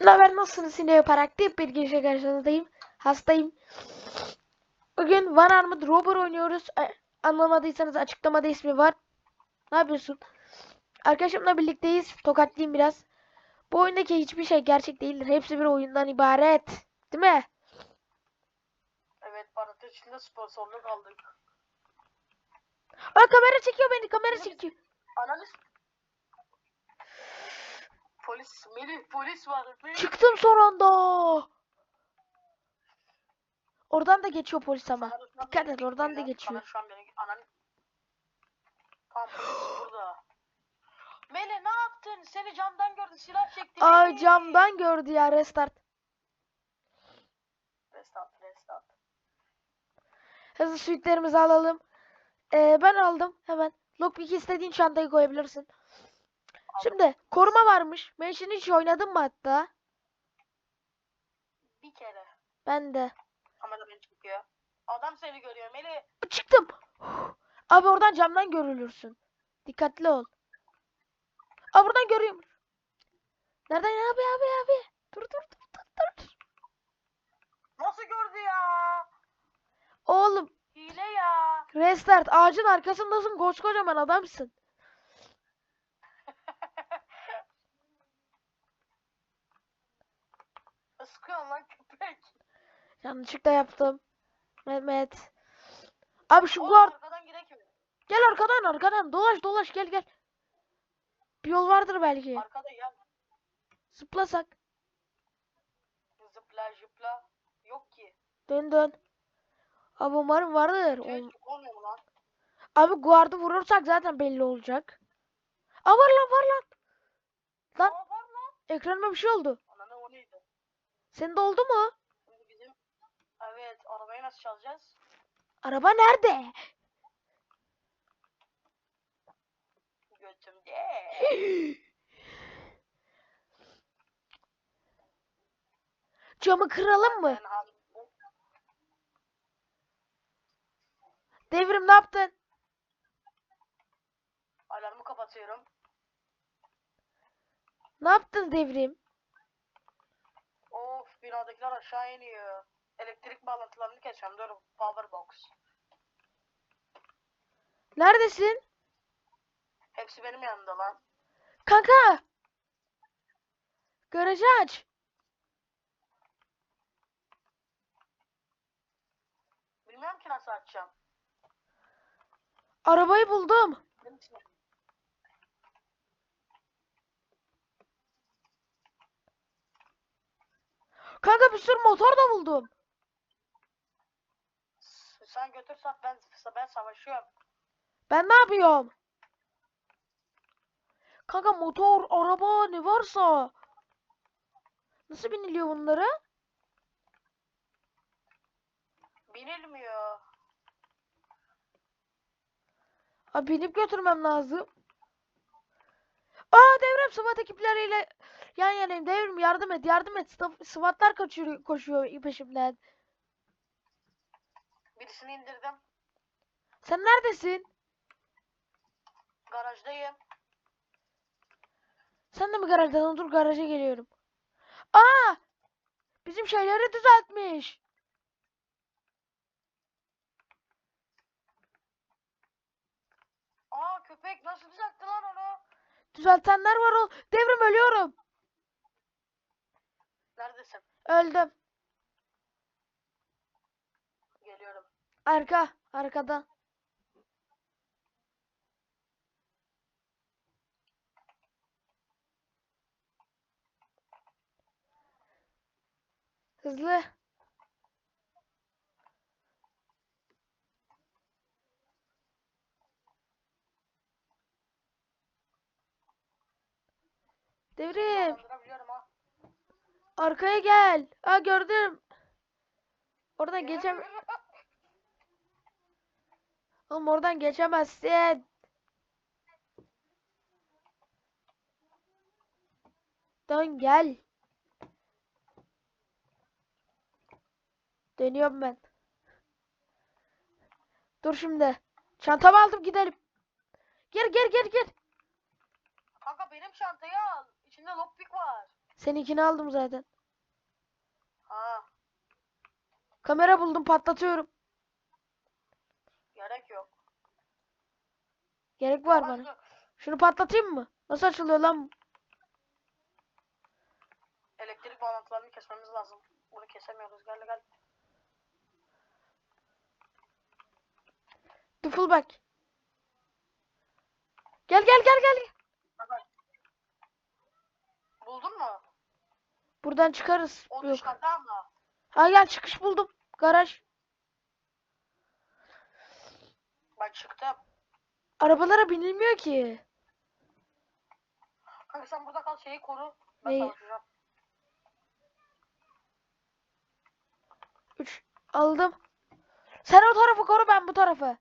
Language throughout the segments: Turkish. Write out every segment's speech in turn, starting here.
Ne haber nasılsınız yine yaparak deyip bir girişe karşınızdayım. Hastayım. Bugün One Armored Robber oynuyoruz. E, anlamadıysanız açıklamada ismi var. Ne yapıyorsun? Arkadaşımla birlikteyiz. Tokatlıyım biraz. Bu oyundaki hiçbir şey gerçek değildir. Hepsi bir oyundan ibaret. Değil mi? Evet parantez içinde sponsorluk aldık. Aa kamera çekiyor beni. Kamera çekiyor. Analiz. Polis, Melih polis var. Melih. Çıktım son anda. Oradan da geçiyor polis ama. An Dikkat et oradan da geçiyor. şu an beni analiz. Tamam polis burada. Melih ne yaptın? Seni camdan gördü silah çekti. Aa Melih. camdan gördü ya restart. Restart restart. Hızlı suitlerimizi alalım. Ee, ben aldım hemen. Lockpick istediğin çantayı koyabilirsin. Şimdi koruma varmış. Ben şimdi hiç oynadım mı hatta? Bir kere. Ben de. Kamera beni çekiyor. Adam seni görüyor Melih. Çıktım. Abi oradan camdan görülürsün. Dikkatli ol. Aa buradan görüyorum. Nereden abi abi abi? Dur dur dur dur dur. Nasıl gördü ya? Oğlum Hile ya. restart ağacın arkasındasın koskocaman adamsın. Sıkıyorsun lan köpek. Yanlışlıkla yaptım. Mehmet. Abi şu Oğlum guard arkadan gel arkadan arkadan dolaş dolaş gel gel. Bir yol vardır belki. Arkada ya. Zıplasak. Zıpla zıpla. Yok ki. Dön dön. Abi umarım vardır. Mu lan? Abi guardı vurursak zaten belli olacak. Aa var lan var lan. Lan Aa var lan. ekranıma bir şey oldu. Ananı o neydi? Senin de oldu mu? Arabayı nasıl çalacağız? Araba nerede? Götümde. Camı kıralım mı? Devrim ne yaptın? Alarmı kapatıyorum. Ne yaptın devrim? Of binadakiler aşağı iniyor. Elektrik bağlantılarını kesiyorum. Dur power box. Neredesin? Hepsi benim yanımda lan. Kanka. Garajı aç. Bilmiyorum ki nasıl açacağım. Arabayı buldum. Kanka bir sürü motor da buldum. Sen götür sat ben, ben savaşıyorum. Ben ne yapıyorum? Kanka motor, araba ne varsa. Nasıl biniliyor bunlara? Binilmiyor. Abi binip götürmem lazım. Aa devrim SWAT ekipleriyle yan yanayım. Devrim yardım et yardım et. SWAT'lar kaçıyor, koşuyor peşimden. Birisini indirdim. Sen neredesin? Garajdayım. Sen de mi garajdan? Dur garaja geliyorum. Aa! Bizim şeyleri düzeltmiş. Aa köpek nasıl düzeltti lan onu? Düzeltenler var o. Devrim ölüyorum. Neredesin? Öldüm. Geliyorum. Arka. Arkada. Hızlı. Devrim. Ha. Arkaya gel. Aa gördüm. Oradan geçem... Oğlum oradan geçemezsin. Dön gel. Dönüyorum ben. Dur şimdi. Çantamı aldım gidelim. Gir gir gir gir. Kanka benim çantayı al. İçinde lockpick var. Seninkini aldım zaten. Ha, Kamera buldum patlatıyorum. Gerek yok. Gerek var bana. şu Şunu patlatayım mı? Nasıl açılıyor lan? Elektrik bağlantılarını kesmemiz lazım. Bunu kesemiyoruz. Gel gel. Dıfıl bak. Gel gel gel gel. Buldun mu? Buradan çıkarız. O Yok. dışarıda ama. Ha gel çıkış buldum. Garaj. Bak çıktım. Arabalara binilmiyor ki. Kanka sen burada kal şeyi koru. Ben Neyi? savaşacağım. 3 aldım. Sen o tarafı koru ben bu tarafı.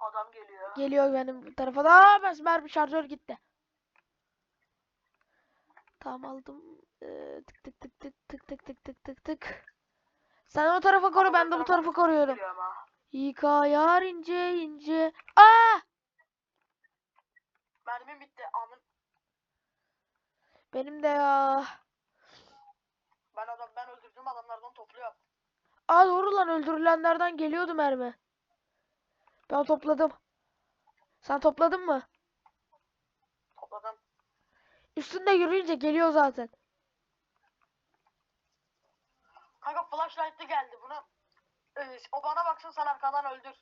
Adam geliyor. Geliyor benim bu tarafa da. Aa ben mermi şarjör gitti. Tamam aldım. Ee, tık tık tık tık tık tık tık tık tık tık. Sen o tarafı koru ben de ben bu tarafa tarafı koruyorum. Geliyor ama. Yıkayar ince ince. Aa! Mermim bitti. Amın. Benim de ya. Ben adam ben öldürdüğüm adamlardan topluyorum. Aa doğru lan öldürülenlerden geliyordu mermi. Ben topladım. Sen topladın mı? Topladım. Üstünde yürüyünce geliyor zaten. Kanka flashlight'lı geldi bunu. Ee, o bana baksın sen arkadan öldür.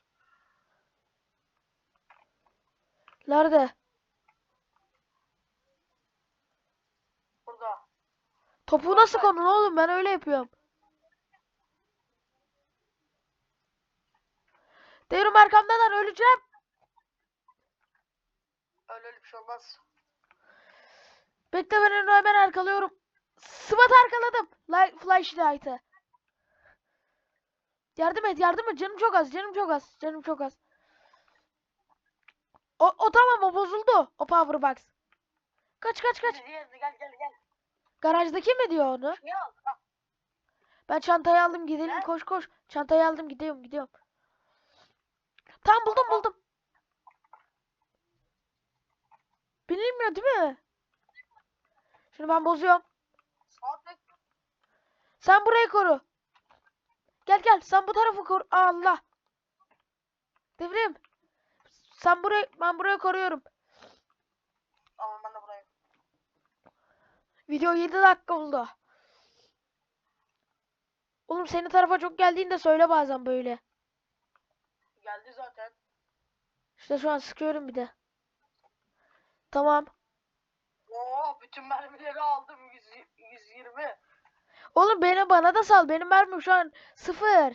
Nerede? Burada. Topuğu nasıl konun oğlum ben öyle yapıyorum. Devrim arkamdalar öleceğim. Öyle öyle bir şey olmaz. Bekle ben onu hemen arkalıyorum. SWAT arkaladım. Light, flashlight'ı. Yardım et yardım et canım çok az canım çok az canım çok az. O, o tamam o bozuldu o power box. Kaç kaç kaç. Diğerini gel gel gel. Garajdaki mi diyor onu? Ben çantayı aldım gidelim koş koş. Çantayı aldım gidiyorum gidiyorum. Tam buldum buldum. Bilinmiyor değil mi? Şunu ben bozuyorum. Sen burayı koru. Gel gel sen bu tarafı koru. Allah. Devrim. Sen burayı ben burayı koruyorum. Ama ben de buraya. Video 7 dakika oldu. Oğlum senin tarafa çok geldiğinde söyle bazen böyle. Geldi zaten. İşte şu an sıkıyorum bir de. Tamam. Oo bütün mermileri aldım. 100, 120. Oğlum beni bana da sal. Benim mermim şu an sıfır.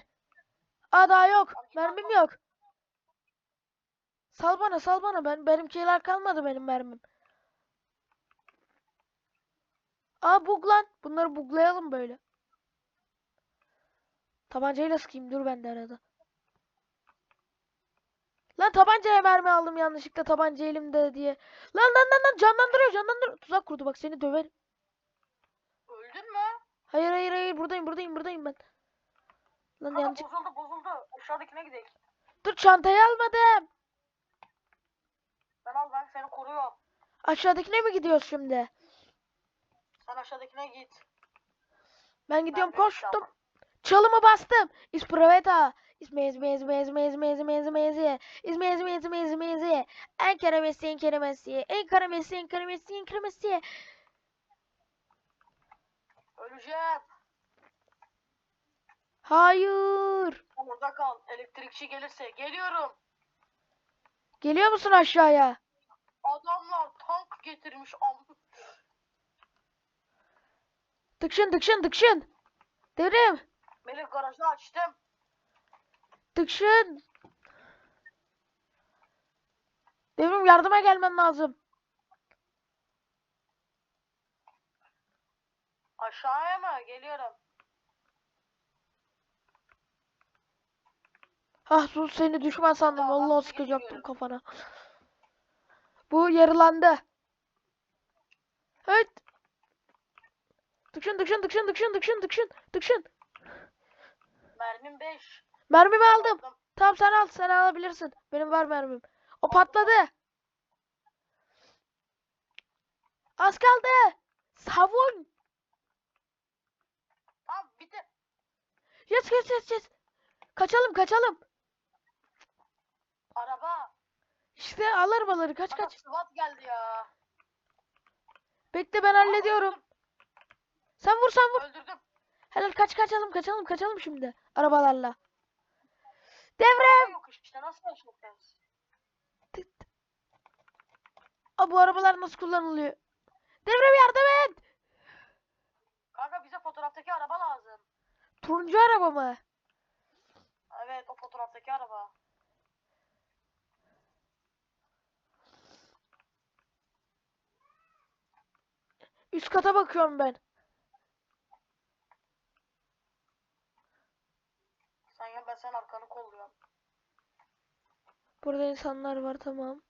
Aa daha yok. Mermim yok. Sal bana sal bana. Ben benimkiler kalmadı benim mermim. Aa bug lan. Bunları buglayalım böyle. Tabancayla sıkayım. Dur ben de arada. Lan tabancaya mermi aldım yanlışlıkla tabanca elimde diye. Lan lan lan lan canlandırıyor canlandırıyor. Tuzak kurdu bak seni döverim. Öldün mü? Hayır hayır hayır buradayım buradayım buradayım ben. Lan Kanka yanlış. bozuldu bozuldu. Aşağıdakine gidelim. Dur çantayı almadım. Ben al ben seni koruyorum. Aşağıdakine mi gidiyoruz şimdi? Sen aşağıdakine git. Ben gidiyorum Mermi koştum. çaldım. Çalımı bastım. İsproveta. İsmi izmi izmi izmi izmi izmi izmi izmi İsmi izmi izmi izmi izmi En keremesi en keremesi En keremesi en keremesi en keremesi Öleceğim. Hayır. Orada kal. Elektrikçi gelirse. Geliyorum. Geliyor musun aşağıya? Adamlar tank getirmiş. Am Dıkşın dıkşın dıkşın. Devrim. Melih garajı açtım. Dıkşın. Devrim yardıma gelmen lazım. Aşağıya mı? Geliyorum. Ah sus seni düşman sandım. Ben sıkacaktım kafana. Bu yarılandı. Evet. Dıkşın dıkşın dıkşın dıkşın dıkşın dıkşın dıkşın. Mermim 5. Mermimi aldım. Tamam sen al sen alabilirsin. Benim var mermim. O patladı. Az kaldı. Savun. Tamam bitti. Yes yes yes yes. Kaçalım kaçalım. Araba. İşte al arabaları kaç Kaç kaç. SWAT geldi ya. Bekle ben hallediyorum. Sen vur sen vur. Öldürdüm. Helal kaç kaçalım kaçalım kaçalım şimdi arabalarla. Araba Devrem. yok işte nasıl yaşayacağız? Aa, bu arabalar nasıl kullanılıyor? Devrem yardım et. Kanka bize fotoğraftaki araba lazım. Turuncu araba mı? Evet o fotoğraftaki araba. Üst kata bakıyorum ben. Sen ya ben sen arkanı kolluyorum. Burada insanlar var tamam.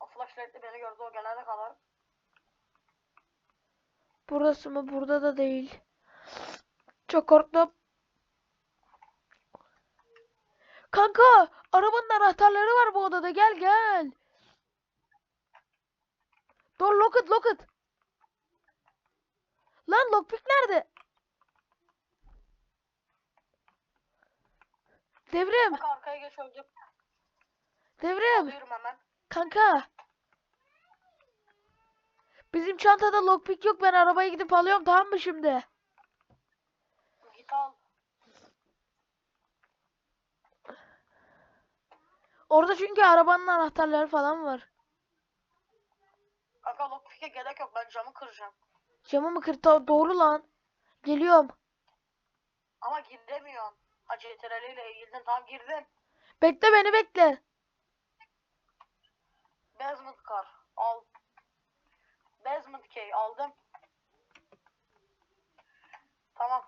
O flashlight'li beni gördü o gelene kadar. Burası mı? Burada da değil. Çok korktum. Kanka, arabanın anahtarları var bu odada. Gel gel. Dur lock it, lock it. Lan lockpick nerede? Devrim, Bak arkaya geç öldüm. devrim. Alıyorum hemen. Kanka. Bizim çantada lockpick yok. Ben arabaya gidip alıyorum tamam mı şimdi? Git al. Orada çünkü arabanın anahtarları falan var. Kanka lockpick'e gerek yok ben camı kıracağım. Camı mı kırdı? Doğru lan. Geliyorum. Ama giremiyorsun. Ha CTRL ile eğildin tam girdin. Bekle beni bekle. Basement car al. Basement key aldım. Tamam.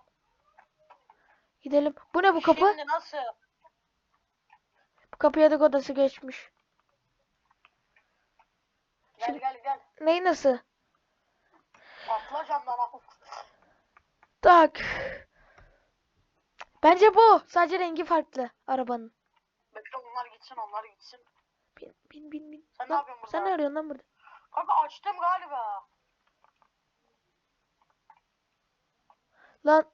Gidelim. Bu ne bu kapı? Şimdi nasıl? Bu kapı yatak odası geçmiş. Gel Şimdi- gel gel. Neyi nasıl? Atla camdan. Tak. Bence bu. Sadece rengi farklı arabanın. Bekle onlar gitsin onlar gitsin. Bin bin bin bin. Sen ne Lan, yapıyorsun Sen burada? ne arıyorsun lan burada? Kanka açtım galiba. Lan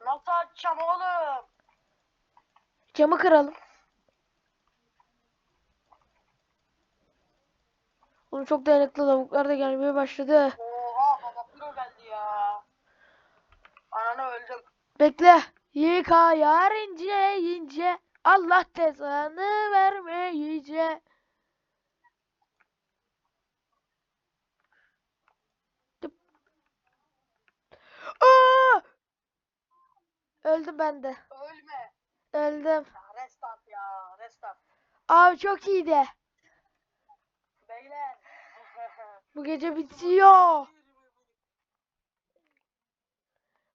Nasıl açacağım oğlum? camı kıralım. Oğlum çok dayanıklı lavuklar da gelmeye başladı. Oha hava geldi ya. Ananı öldüm. Bekle. Yıka yar ince ince. Allah cezanı vermeyince. Aa! Öldüm ben de. Ölme. Öldüm. Ya restart ya restart. Abi çok iyiydi. Beyler. Bu gece bitiyor.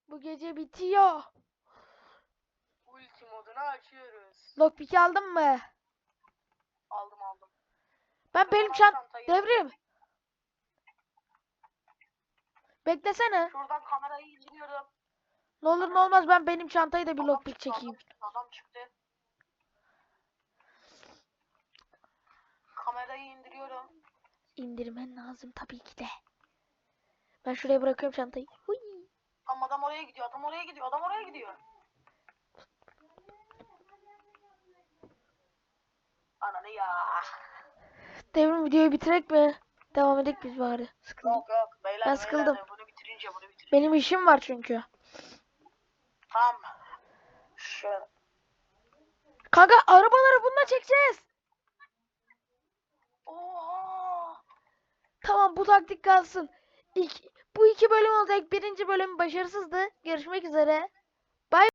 Bu gece bitiyor. Ulti modunu açıyoruz. Lockpick aldın mı? Aldım aldım. Ben benim Tamam, çant... çantayı- Devrim. Beklesene. Şuradan kamerayı indiriyorum. Ne olur ne olmaz ben benim çantayı da bir lockpick çekeyim. Adam çıktı. Kamerayı indiriyorum. İndirmen lazım tabii ki de. Ben şuraya bırakıyorum çantayı. Huy. Ama adam oraya gidiyor. Adam oraya gidiyor. Adam oraya gidiyor. Ananı ya. Devrim videoyu bitirek mi? Devam edek biz bari. Sıkıldım. Yok yok. Beyler Ben beyler, sıkıldım. Bunu bitirince bunu bitirince. Benim işim var çünkü. Tamam. Şöyle. Kanka arabaları bununla çekeceğiz. Oha. Tamam bu taktik kalsın. İlk, bu iki bölüm olacak. Birinci bölüm başarısızdı. Görüşmek üzere. Bay